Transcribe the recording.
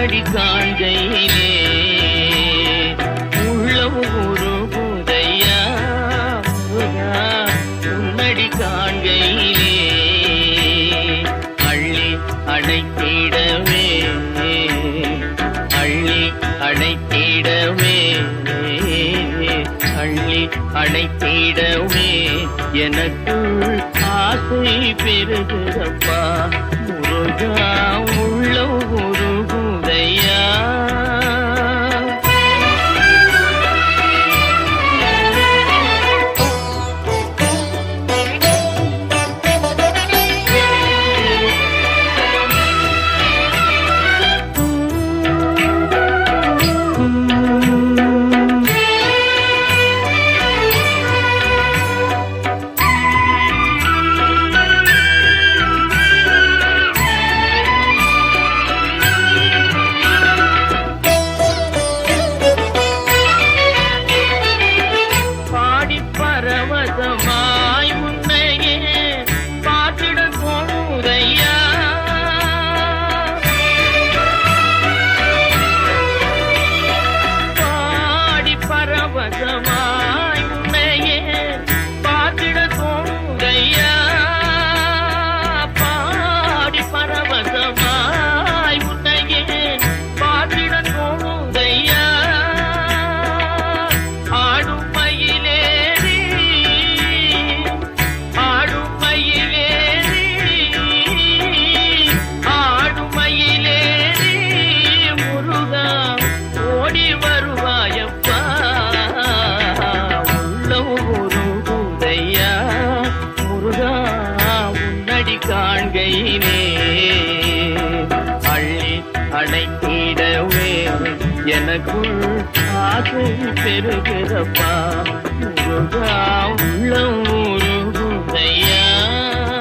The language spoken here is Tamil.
கண்ணடி காண்கையிலே உள்ளம் ஒரு புதையா? முருகா உன்னடி காண்கையிலே அள்ளி அடைத்திடவே அள்ளி அடைத்திடவே அள்ளி அடைத்திடவே எனக்குள் ஆசை பெருகிறப்பா காண்கையினே அள்ளி அடைத்திடவே எனக்குள் ஆசை பெறுகிறப்பா.